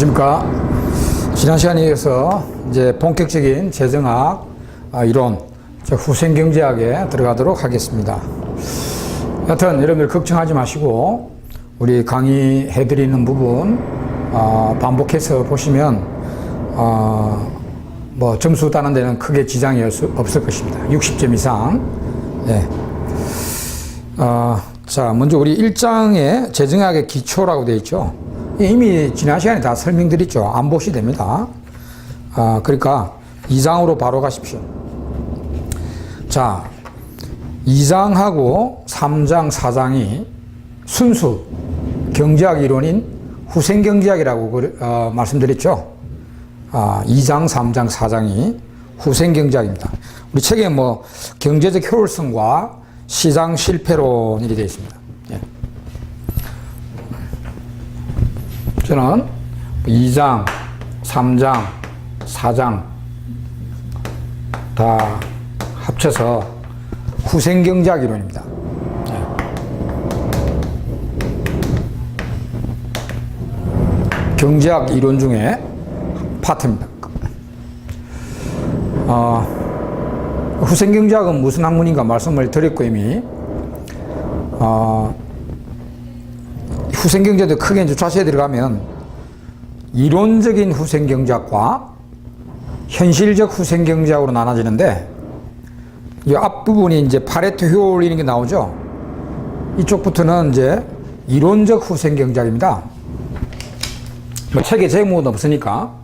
안녕하십니까. 지난 시간에 이어서 이제 본격적인 재정학 아, 이론, 즉 후생경제학에 들어가도록 하겠습니다. 여튼 여러분들 걱정하지 마시고 우리 강의해드리는 부분 어, 반복해서 보시면 어, 뭐 점수 따는 데는 크게 지장이 없- 없을 것입니다. 60점 이상. 예. 어, 자, 먼저 우리 1장에 재정학의 기초라고 되어 있죠. 이미 지난 시간에 다 설명드렸죠. 안 보시 됩니다. 아, 그러니까 2장으로 바로 가십시오. 자, 2장하고 3장, 4장이 순수 경제학 이론인 후생 경제학이라고 그- 어, 말씀드렸죠. 아, 2장, 3장, 4장이 후생 경제학입니다. 우리 책에 뭐 경제적 효율성과 시장 실패론이 되어 있습니다. 저는 2장, 3장, 4장 다 합쳐서 후생경제학 이론입니다. 예. 경제학 이론 중에 파트입니다. 어, 후생경제학은 무슨 학문인가 말씀을 드렸고 이미 어, 후생경제도 크게 이제 자세히 들어가면 이론적인 후생경제학과 현실적 후생경제학으로 나눠지는데 이 앞부분이 이제 파레토 효율 이런 게 나오죠. 이쪽부터는 이제 이론적 후생경제학입니다. 뭐 책에 제목은 없으니까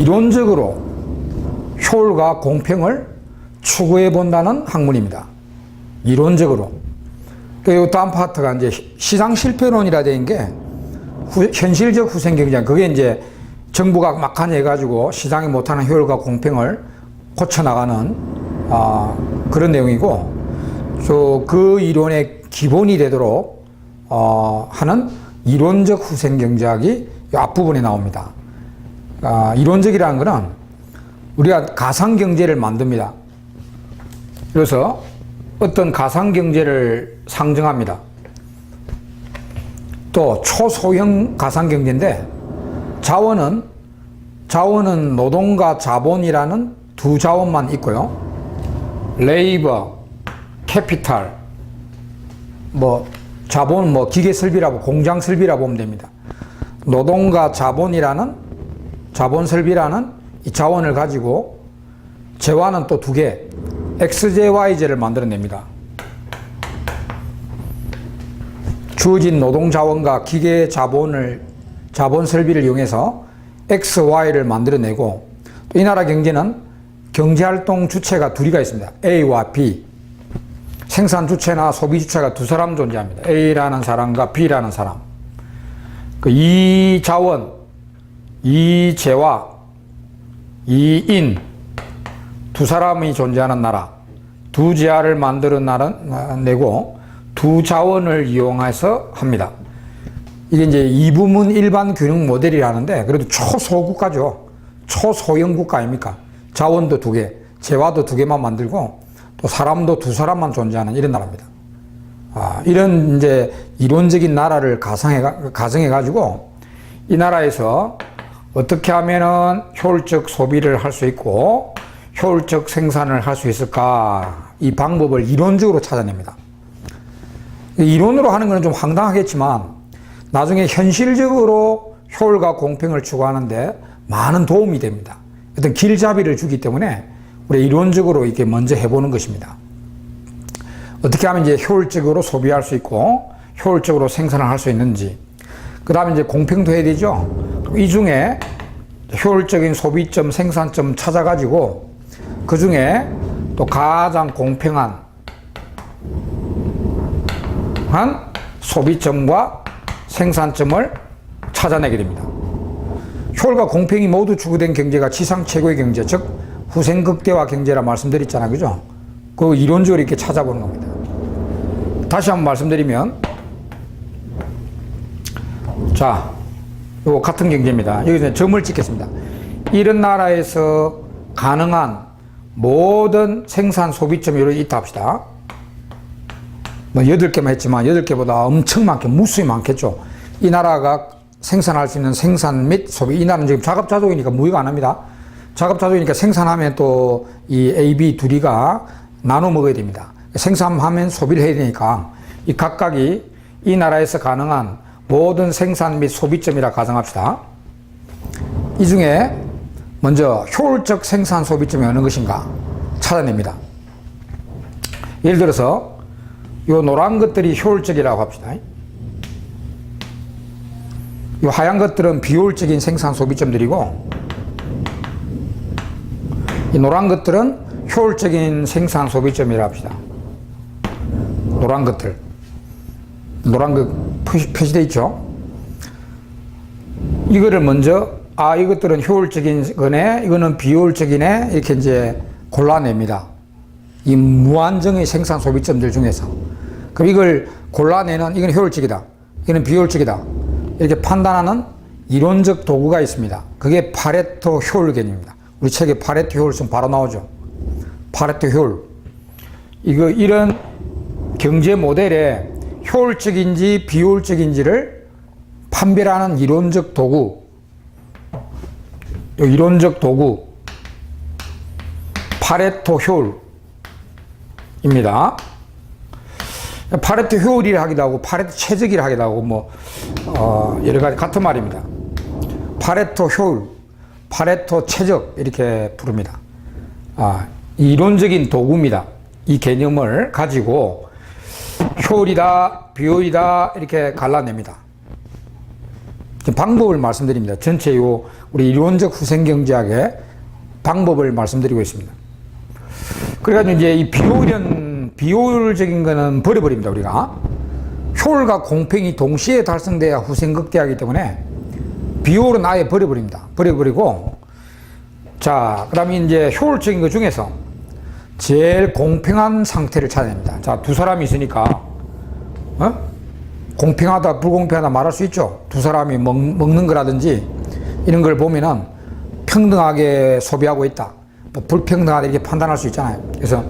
이론적으로 효율과 공평을 추구해 본다는 학문입니다. 이론적으로. 그 다음 파트가 이제 시장 실패론이라 된 게 현실적 후생 경쟁. 그게 이제 정부가 막한 해가지고 시장이 못하는 효율과 공평을 고쳐나가는 아, 그런 내용이고 저그 이론의 기본이 되도록 어, 하는 이론적 후생 경제학이 이 앞부분에 나옵니다. 아, 이론적이라는 것은 우리가 가상 경제를 만듭니다. 그래서 어떤 가상 경제를 상정합니다. 또 초소형 가상 경제인데 자원은 자원은 노동과 자본이라는 두 자원만 있고요. 레이버, 캐피탈, 뭐 자본, 뭐 기계 설비라고 공장 설비라 보면 됩니다. 노동과 자본이라는 자본 설비라는 이 자원을 가지고 재화는 또 두 개, XJY제를 만들어냅니다. 주어진 노동 자원과 기계 자본을 자본 설비를 이용해서 X, Y를 만들어내고 또 이 나라 경제는 경제 활동 주체가 둘이가 있습니다. A와 B. 생산 주체나 소비 주체가 두 사람 존재합니다. A라는 사람과 B라는 사람. 그 이 자원, 이 재화, 이 인, 두 사람이 존재하는 나라, 두 재화를 만들어 내고 두 자원을 이용해서 합니다. 이게 이제 이부문 일반 균형 모델이라는데 그래도 초소국가죠. 초소형 국가 아닙니까? 자원도 두 개, 재화도 두 개만 만들고 또 사람도 두 사람만 존재하는 이런 나라입니다. 아, 이런 이제 이론적인 나라를 가상해, 가정해 가지고 이 나라에서 어떻게 하면은 효율적 소비를 할 수 있고 효율적 생산을 할 수 있을까 이 방법을 이론적으로 찾아냅니다. 이론으로 하는 것은 좀 황당하겠지만 나중에 현실적으로 효율과 공평을 추구하는데 많은 도움이 됩니다. 어떤 길잡이를 주기 때문에 우리 이론적으로 이렇게 먼저 해보는 것입니다. 어떻게 하면 이제 효율적으로 소비할 수 있고 효율적으로 생산을 할 수 있는지 그 다음에 이제 공평도 해야 되죠. 이 중에 효율적인 소비점, 생산점 찾아가지고 그 중에 또 가장 공평한 한 소비점과 생산점을 찾아내게 됩니다. 효율과 공평이 모두 추구된 경제가 지상 최고의 경제, 즉 후생 극대화 경제라 말씀드렸잖아요. 그죠? 그 이론적으로 이렇게 찾아보는 겁니다. 다시 한번 말씀드리면 자, 요 같은 경제입니다. 여기서 점을 찍겠습니다. 이런 나라에서 가능한 모든 생산 이렇게 있다 합시다. 뭐 여덟 개만 했지만 여덟 개보다 엄청 많게 무수히 많겠죠. 이 나라가 생산할 수 있는 생산 및 소비 이 나라는 지금 자급자족이니까 무효가 안 합니다. 자급자족이니까 생산하면 또 이 A, B 둘이가 나눠 먹어야 됩니다. 생산하면 소비를 해야 되니까 이 각각이 이 나라에서 가능한 모든 생산 및 소비점이라 가정합시다. 이 중에 먼저 효율적 생산 소비점이 어느 것인가 찾아냅니다. 예를 들어서 요 노란 것들이 효율적이라고 합시다. 요 하얀 것들은 비효율적인 생산 소비점들이고 이 노란 것들은 효율적인 생산 소비점이라 합시다. 노란 것들. 노란 거 표시, 표시되어 있죠? 이거를 먼저, 아, 이것들은 효율적인 거네, 이거는 비효율적이네, 이렇게 이제 골라냅니다. 이 무한정의 생산 소비점들 중에서. 그럼 이걸 골라내는, 이건 효율적이다. 이거는 비효율적이다. 이렇게 판단하는 이론적 도구가 있습니다. 그게 파레토 효율 개념입니다. 우리 책에 파레토 효율성 바로 나오죠. 파레토 효율. 이거, 이런 경제 모델에 효율적인지 비효율적인지를 판별하는 이론적 도구, 요 이론적 도구, 파레토 효율입니다. 파레토 효율이라 하기도 하고, 파레토 최적이라 하기도 하고, 뭐, 어, 여러 가지 같은 말입니다. 파레토 효율, 파레토 최적, 이렇게 부릅니다. 아, 이론적인 도구입니다. 이 개념을 가지고 효율이다, 비효율이다, 이렇게 갈라냅니다. 방법을 말씀드립니다. 전체 요 우리 이론적 후생경제학의 방법을 말씀드리고 있습니다. 그래가지고 이제 이 비효율은 비효율적인 거는 버려버립니다. 우리가 효율과 공평이 동시에 달성돼야 후생극대하기 때문에 비효율은 아예 버려버립니다. 버려버리고 자 그다음에 이제 효율적인 것 중에서 제일 공평한 상태를 찾아냅니다. 자두 사람이 있으니까 어? 공평하다 불공평하다 말할 수 있죠. 두 사람이 먹, 먹는 거라든지 이런 걸 보면은 평등하게 소비하고 있다. 뭐 불평등하다 이렇게 판단할 수 있잖아요. 그래서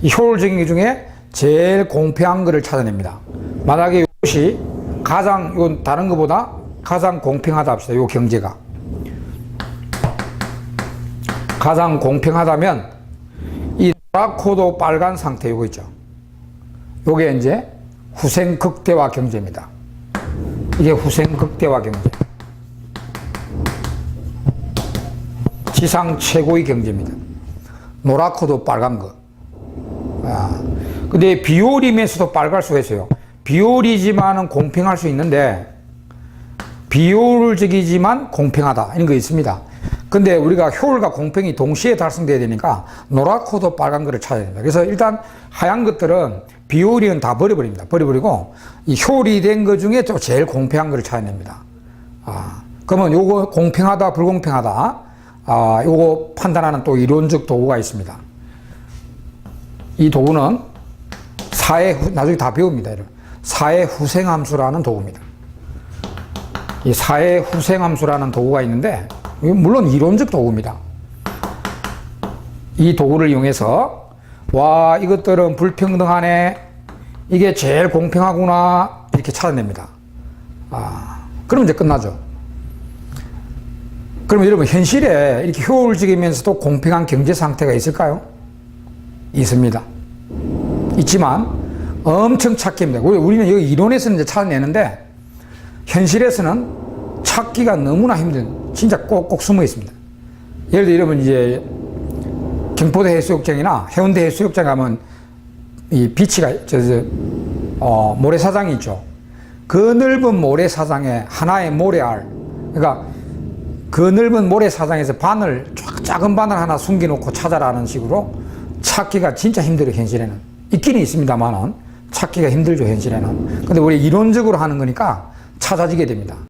이 효율적인 것 중에 제일 공평한 거를 찾아냅니다. 만약에 이것이 가장 이건 다른 것보다 가장 공평하다 합시다. 이 경제가 가장 공평하다면 이 노랗고도 빨간 상태 이거 있죠. 요게 이제 후생 극대화 경제입니다. 이게 후생 극대화 경제. 지상 최고의 경제입니다. 노랗고도 빨간 거. 아, 근데 비효율이면서도 빨갈 수가 있어요. 비효율이지만은 공평할 수 있는데 비효율적이지만 공평하다 이런 거 있습니다. 근데 우리가 효율과 공평이 동시에 달성돼야 되니까 노랗고도 빨간 거를 찾아야 됩니다. 그래서 일단 하얀 것들은 비효율은 다 버려버립니다. 버려버리고 이 효율이 된것 중에 또 제일 공평한 거를 찾아냅니다. 아, 그러면 요거 공평하다 불공평하다 아, 요거 판단하는 또 이론적 도구가 있습니다. 이 도구는 사회 후, 나중에 다 배웁니다. 사회 후생함수라는 도구입니다. 이 사회 후생함수라는 도구가 있는데 물론 이론적 도구입니다. 이 도구를 이용해서 와 이것들은 불평등하네 이게 제일 공평하구나 이렇게 찾아냅니다. 아 그럼 이제 끝나죠. 그럼 여러분 현실에 이렇게 효율적이면서도 공평한 경제 상태가 있을까요? 있습니다. 있지만 엄청 찾기 힘들어요. 우리는 여기 이론에서는 이제 찾아내는데 현실에서는 찾기가 너무나 힘든 진짜 꼭꼭 숨어 있습니다. 예를 들어 여러분 이제 경포대 해수욕장이나 해운대 해수욕장 가면 이 비치가 저, 저 어, 모래사장이 있죠. 그 넓은 모래사장에 하나의 모래알 그러니까 그 넓은 모래사장에서 바늘 작은 바늘 하나 숨겨놓고 찾아라는 식으로 찾기가 진짜 힘들어요 현실에는. 있기는 있습니다만은 찾기가 힘들죠 현실에는. 근데 우리 이론적으로 하는 거니까 찾아지게 됩니다